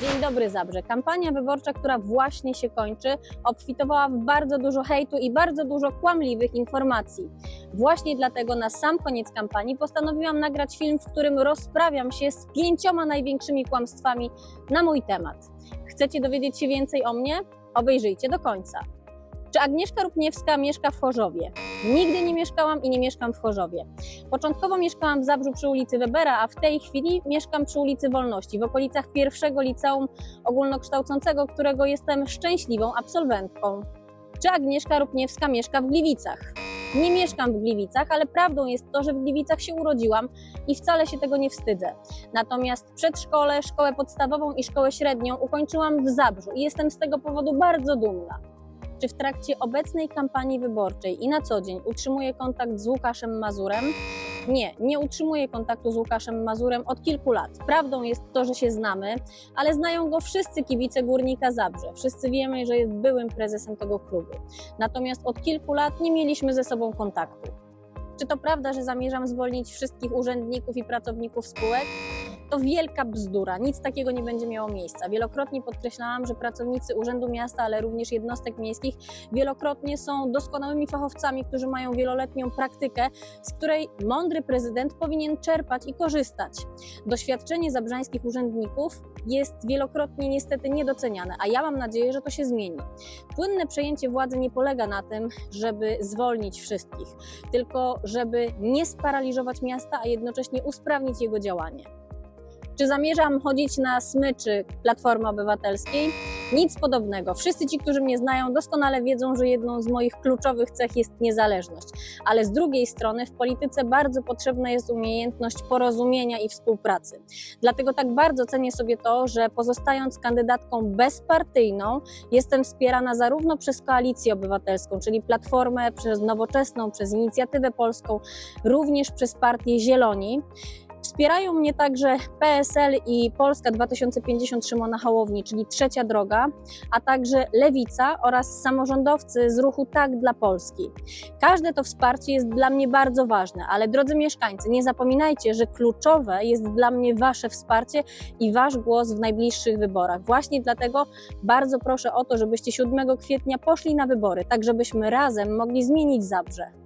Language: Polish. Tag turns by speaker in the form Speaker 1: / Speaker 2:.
Speaker 1: Dzień dobry Zabrze. Kampania wyborcza, która właśnie się kończy, obfitowała w bardzo dużo hejtu i bardzo dużo kłamliwych informacji. Właśnie dlatego na sam koniec kampanii postanowiłam nagrać film, w którym rozprawiam się z pięcioma największymi kłamstwami na mój temat. Chcecie dowiedzieć się więcej o mnie? Obejrzyjcie do końca. Czy Agnieszka Rupniewska mieszka w Chorzowie? Nigdy nie mieszkałam i nie mieszkam w Chorzowie. Początkowo mieszkałam w Zabrzu przy ulicy Webera, a w tej chwili mieszkam przy ulicy Wolności, w okolicach pierwszego liceum ogólnokształcącego, którego jestem szczęśliwą absolwentką. Czy Agnieszka Rupniewska mieszka w Gliwicach? Nie mieszkam w Gliwicach, ale prawdą jest to, że w Gliwicach się urodziłam i wcale się tego nie wstydzę. Natomiast przedszkole, szkołę podstawową i szkołę średnią ukończyłam w Zabrzu i jestem z tego powodu bardzo dumna. Czy w trakcie obecnej kampanii wyborczej i na co dzień utrzymuję kontakt z Łukaszem Mazurem? Nie, nie utrzymuję kontaktu z Łukaszem Mazurem od kilku lat. Prawdą jest to, że się znamy, ale znają go wszyscy kibice Górnika Zabrze. Wszyscy wiemy, że jest byłym prezesem tego klubu. Natomiast od kilku lat nie mieliśmy ze sobą kontaktu. Czy to prawda, że zamierzam zwolnić wszystkich urzędników i pracowników spółek? To wielka bzdura, nic takiego nie będzie miało miejsca. Wielokrotnie podkreślałam, że pracownicy Urzędu Miasta, ale również jednostek miejskich wielokrotnie są doskonałymi fachowcami, którzy mają wieloletnią praktykę, z której mądry prezydent powinien czerpać i korzystać. Doświadczenie zabrzańskich urzędników jest wielokrotnie niestety niedoceniane, a ja mam nadzieję, że to się zmieni. Płynne przejęcie władzy nie polega na tym, żeby zwolnić wszystkich, tylko żeby nie sparaliżować miasta, a jednocześnie usprawnić jego działanie. Czy zamierzam chodzić na smyczy Platformy Obywatelskiej? Nic podobnego. Wszyscy ci, którzy mnie znają, doskonale wiedzą, że jedną z moich kluczowych cech jest niezależność. Ale z drugiej strony w polityce bardzo potrzebna jest umiejętność porozumienia i współpracy. Dlatego tak bardzo cenię sobie to, że pozostając kandydatką bezpartyjną, jestem wspierana zarówno przez Koalicję Obywatelską, czyli Platformę, przez Nowoczesną, przez Inicjatywę Polską, również przez partię Zieloni. Wspierają mnie także PSL i Polska 2050 Szymona Hołowni, czyli Trzecia Droga, a także Lewica oraz samorządowcy z ruchu Tak dla Polski. Każde to wsparcie jest dla mnie bardzo ważne, ale drodzy mieszkańcy, nie zapominajcie, że kluczowe jest dla mnie Wasze wsparcie i Wasz głos w najbliższych wyborach. Właśnie dlatego bardzo proszę o to, żebyście 7 kwietnia poszli na wybory, tak żebyśmy razem mogli zmienić Zabrze.